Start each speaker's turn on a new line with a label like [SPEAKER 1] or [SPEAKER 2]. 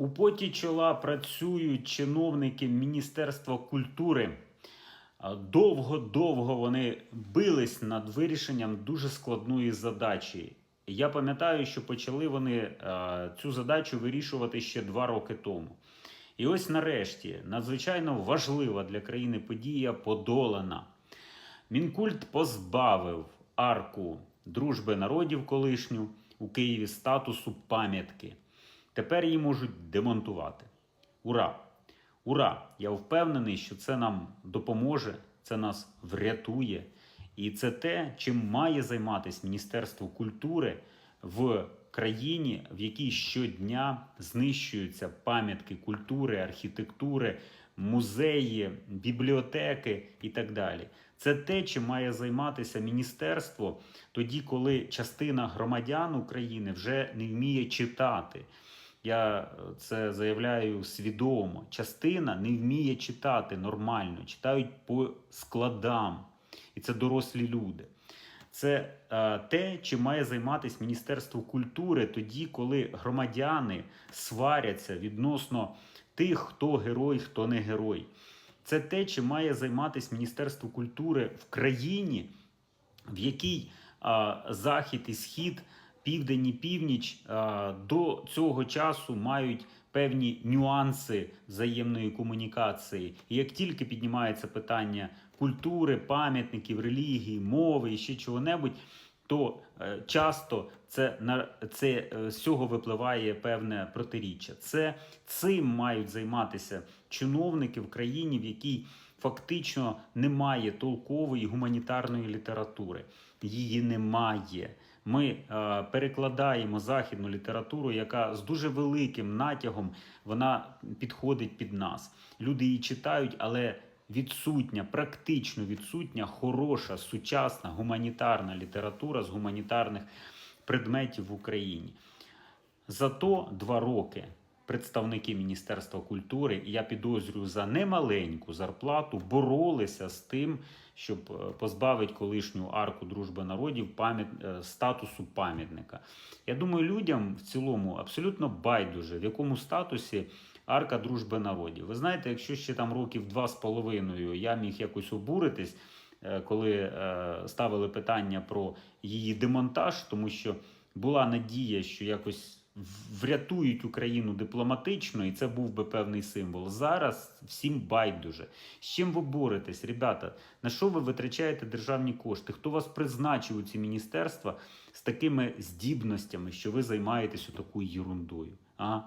[SPEAKER 1] У поті чола працюють чиновники Міністерства культури. Довго-довго вони бились над вирішенням дуже складної задачі. Я пам'ятаю, що почали вони е, цю задачу вирішувати ще два роки тому. І ось нарешті надзвичайно важлива для країни подія подолана. Мінкульт позбавив арку дружби народів колишню у Києві статусу пам'ятки. Тепер її можуть демонтувати. Ура! Ура! Я впевнений, що це нам допоможе, це нас врятує. І це те, чим має займатися Міністерство культури в країні, в якій щодня знищуються пам'ятки культури, архітектури, музеї, бібліотеки і так далі. Це те, чим має займатися міністерство тоді, коли частина громадян України вже не вміє читати. Я е, це заявляю свідомо. Частина не вміє читати нормально, читають по складам, і це дорослі люди. Це е, те, чим має займатися Міністерство культури тоді, коли громадяни сваряться відносно тих, хто герой, хто не герой. Це те, чим має займатися Міністерство культури в країні, в якій а, захід і схід, південь і північ до цього часу мають певні нюанси взаємної комунікації. І як тільки піднімається питання культури, пам'ятників, релігії, мови і ще чого-небудь, то е, часто це це е, з цього випливає певне протиріччя. Це цим мають займатися чиновники в країні, в якій фактично немає толкової гуманітарної літератури. Її немає. Ми е, перекладаємо західну літературу, яка з дуже великим натягом вона підходить під нас. Люди її читають, але відсутня, практично відсутня, хороша, сучасна гуманітарна література з гуманітарних предметів в Україні. Зато два роки представники Міністерства культури, і я підозрюю за немаленьку зарплату, боролися з тим, щоб е, позбавити колишню арку дружби народів пам'ят... е, статусу пам'ятника. Я думаю, людям в цілому абсолютно байдуже, в якому статусі арка дружби народів. Ви знаєте, якщо ще там років два з половиною я міг якось обуритись. е, Коли ставили питання про її демонтаж, тому що була надія, що якось врятують Україну дипломатично, і це був би певний символ. Зараз всім байдуже. З чим ви боретесь, ребята? На що ви витрачаєте державні кошти? Хто вас призначив у ці міністерства з такими здібностями, що ви займаєтесь такою ерундою? А?